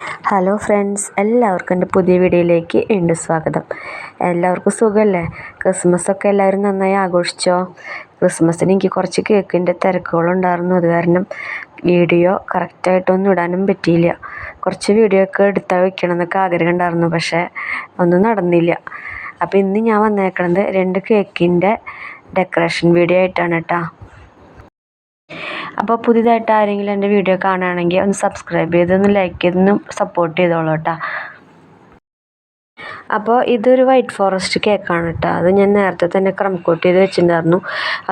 Hello friends എല്ലാവർക്കും എന്റെ പുതിയ വീഡിയോയിലേക്ക് വീണ്ടും സ്വാഗതം. എല്ലാവർക്കും സുഖമല്ലേ? ക്രിസ്മസൊക്കെ എല്ലാവരും നന്നായി ആഘോഷിച്ചോ? ക്രിസ്മസിന് എനിക്ക് കുറച്ച് കേക്കിന്റെ തിരക്കുകളുണ്ടായിരുന്നു. അത് കാരണം വീഡിയോ കറക്റ്റായിട്ടൊന്നും ഇടാനും പറ്റിയില്ല. കുറച്ച് വീഡിയോ ഒക്കെ എടുത്താൽ വെക്കണം എന്നൊക്കെ ആഗ്രഹം ഉണ്ടായിരുന്നു പക്ഷേ ഒന്നും നടന്നില്ല. അപ്പോൾ ഇന്ന് ഞാൻ വന്നേക്കണത് രണ്ട് കേക്കിന്റെ ഡെക്കറേഷൻ വീഡിയോ ആയിട്ടാണ് കേട്ടോ. അപ്പോൾ പുതിയതായിട്ട് ആരെങ്കിലും എന്റെ വീഡിയോ കാണുകയാണെങ്കിൽ ഒന്ന് സബ്സ്ക്രൈബ് ചെയ്തൊന്ന് ലൈക്ക് ചെയ്തൊന്ന് സപ്പോർട്ട് ചെയ്തോളൂ കേട്ടോ അപ്പോൾ ഇതൊരു വൈറ്റ് ഫോറസ്റ്റ് കേക്കാണ് കേട്ടോ അത് ഞാൻ നേരത്തെ തന്നെ ക്രം കോട്ട് ചെയ്ത് വെച്ചിട്ടുണ്ടായിരുന്നു.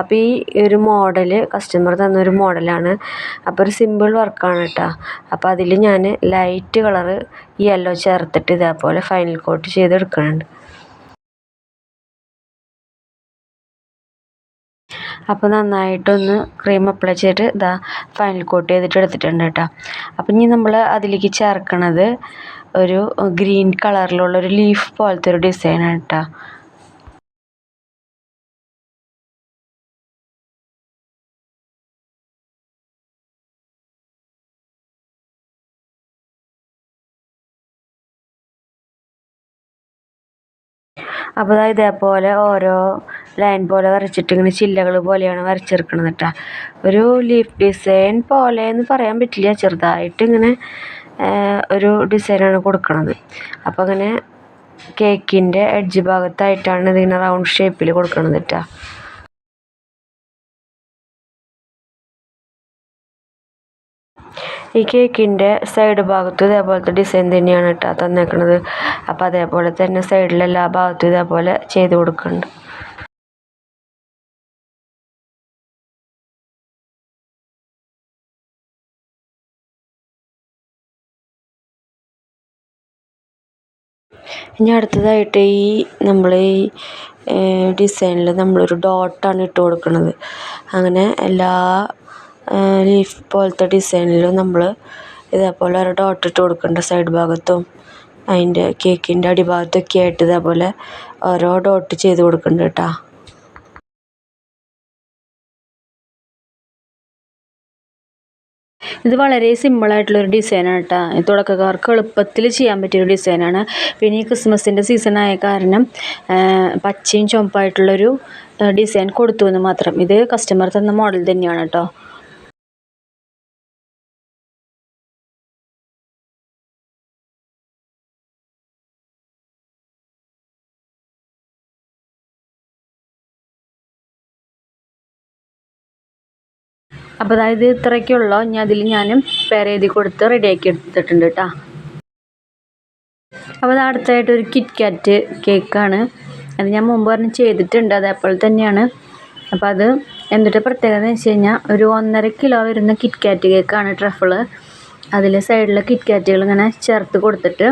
അപ്പോൾ ഈ ഒരു മോഡൽ കസ്റ്റമർ തന്നൊരു മോഡലാണ് അപ്പോൾ ഒരു സിമ്പിൾ വർക്കാണ് കേട്ടോ അപ്പോൾ അതിൽ ഞാൻ ലൈറ്റ് കളറ് യെല്ലോ ചേർത്തിട്ട് ഇതേപോലെ ഫൈനൽ കോട്ട് ചെയ്തെടുക്കുന്നുണ്ട്. അപ്പോൾ നന്നായിട്ടൊന്ന് ക്രീം അപ്ലൈ ചെയ്തിട്ട് ഇതാ ഫൈനൽ കോട്ട് ചെയ്തിട്ട് എടുത്തിട്ടുണ്ട് കേട്ടോ. അപ്പം ഇനി നമ്മൾ അതിലേക്ക് ചേർക്കണത് ഒരു ഗ്രീൻ കളറിലുള്ള ഒരു ലീഫ് പോലത്തെ ഒരു ഡിസൈനാണ് കേട്ടോ. അപ്പോൾ ഇതേപോലെ ഓരോ ലൈൻ പോലെ വരച്ചിട്ട് ഇങ്ങനെ ചില്ലകൾ പോലെയാണ് വരച്ചെടുക്കണത് കേട്ടോ ഒരു ലീഫ് ഡിസൈൻ പോലെ എന്ന് പറയാൻ പറ്റില്ല. ചെറുതായിട്ട് ഇങ്ങനെ ഒരു ഡിസൈനാണ് കൊടുക്കുന്നത് അപ്പോൾ അങ്ങനെ കേക്കിന്റെ എഡ്ജ് ഭാഗത്തായിട്ടാണ് ഇതിങ്ങനെ റൗണ്ട് ഷേപ്പിൽ കൊടുക്കുന്നത് കേട്ടോ ഈ കേക്കിന്റെ സൈഡ് ഭാഗത്തും ഇതേപോലത്തെ ഡിസൈൻ തന്നെയാണ് കേട്ടോ തന്നേക്കണത്. അപ്പോൾ അതേപോലെ തന്നെ സൈഡിലെല്ലാ ഭാഗത്തും ഇതേപോലെ ചെയ്ത് കൊടുക്കുന്നുണ്ട് ഇനി അടുത്തതായിട്ട് ഈ നമ്മൾ ഈ ഡിസൈനിൽ നമ്മളൊരു ഡോട്ടാണ് ഇട്ട് കൊടുക്കുന്നത് അങ്ങനെ എല്ലാ ലീഫ് പോലത്തെ ഡിസൈനിലും നമ്മൾ ഇതേപോലെ ഒരു ഡോട്ട് ഇട്ട് കൊടുക്കുന്നുണ്ട് സൈഡ് ഭാഗത്തും. അതിന്റെ കേക്കിന്റെ അടിഭാഗത്തൊക്കെ ആയിട്ട് ഇതേപോലെ ഓരോ ഡോട്ട് ചെയ്ത് കൊടുക്കുന്നുണ്ട് കേട്ടോ. ഇത് വളരെ സിമ്പിളായിട്ടുള്ളൊരു ഡിസൈനാണ് കേട്ടോ തുടക്കക്കാർക്ക് എളുപ്പത്തിൽ ചെയ്യാൻ പറ്റിയൊരു ഡിസൈനാണ് പിന്നെ ഈ ക്രിസ്മസിന്റെ സീസണായ കാരണം പച്ചയും ചുവപ്പായിട്ടുള്ളൊരു ഡിസൈൻ കൊടുത്തു എന്ന് മാത്രം. ഇത് കസ്റ്റമർ തന്ന മോഡൽ തന്നെയാണ് കേട്ടോ അപ്പോൾ അതായത് ഇത്രയ്ക്കുള്ളൂ ഞാൻ അതിൽ ഞാൻ പേരെഴുതി കൊടുത്ത് റെഡിയാക്കി എടുത്തിട്ടുണ്ട് കേട്ടോ അപ്പോൾ അത് അടുത്തായിട്ട് ഒരു കിറ്റ് കാറ്റ് കേക്കാണ് അത് ഞാൻ മുമ്പ് പറഞ്ഞ് ചെയ്തിട്ടുണ്ട്. അതേപോലെ തന്നെയാണ്. അപ്പോൾ അത് എന്നിട്ട് പ്രത്യേകത എന്ന് വെച്ച് കഴിഞ്ഞാൽ ഒരു ഒന്നര കിലോ വരുന്ന കിറ്റ് കാറ്റ് കേക്കാണ് ട്രഫിൾ അതിൽ സൈഡിലെ കിറ്റ് കാറ്റുകൾ ഇങ്ങനെ ചേർത്ത് കൊടുത്തിട്ട്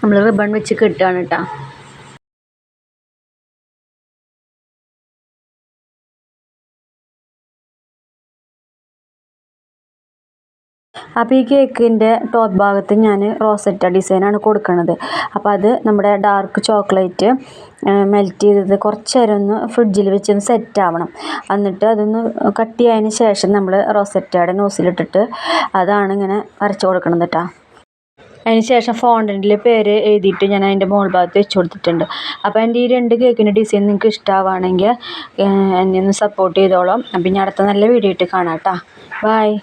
നമ്മൾ റിബൺ വെച്ച് കെട്ടുകയാണ് കേട്ടോ അപ്പോൾ ഈ കേക്കിന്റെ ടോപ്പ് ഭാഗത്ത് ഞാൻ റോസറ്റ ഡിസൈനാണ് കൊടുക്കുന്നത്. അപ്പോൾ അത് നമ്മുടെ ഡാർക്ക് ചോക്ലേറ്റ് മെൽറ്റ് ചെയ്തത് കുറച്ച് നേരം ഒന്ന് ഫ്രിഡ്ജിൽ വെച്ചൊന്ന് സെറ്റ് ആവണം. എന്നിട്ട് അതൊന്ന് കട്ട് ചെയ്യാതിന് ശേഷം നമ്മൾ റോസറ്റയുടെ നോസിലിട്ടിട്ട് അതാണ് ഇങ്ങനെ വരച്ച് കൊടുക്കണത് കേട്ടോ അതിന് ശേഷം ഫോണ്ടിന്റെ പേര് എഴുതിയിട്ട് ഞാൻ അതിന്റെ മുകൾ ഭാഗത്ത് വെച്ച് കൊടുത്തിട്ടുണ്ട്. അപ്പോൾ എന്റെ ഈ രണ്ട് കേക്കിന്റെ ഡിസൈൻ നിങ്ങൾക്ക് ഇഷ്ടമാവുകയാണെങ്കിൽ എന്നെ ഒന്ന് സപ്പോർട്ട് ചെയ്തോളാം. അപ്പം ഇനി അടുത്ത നല്ല വീഡിയോ ഇട്ട് കാണാം കേട്ടോ ബായ്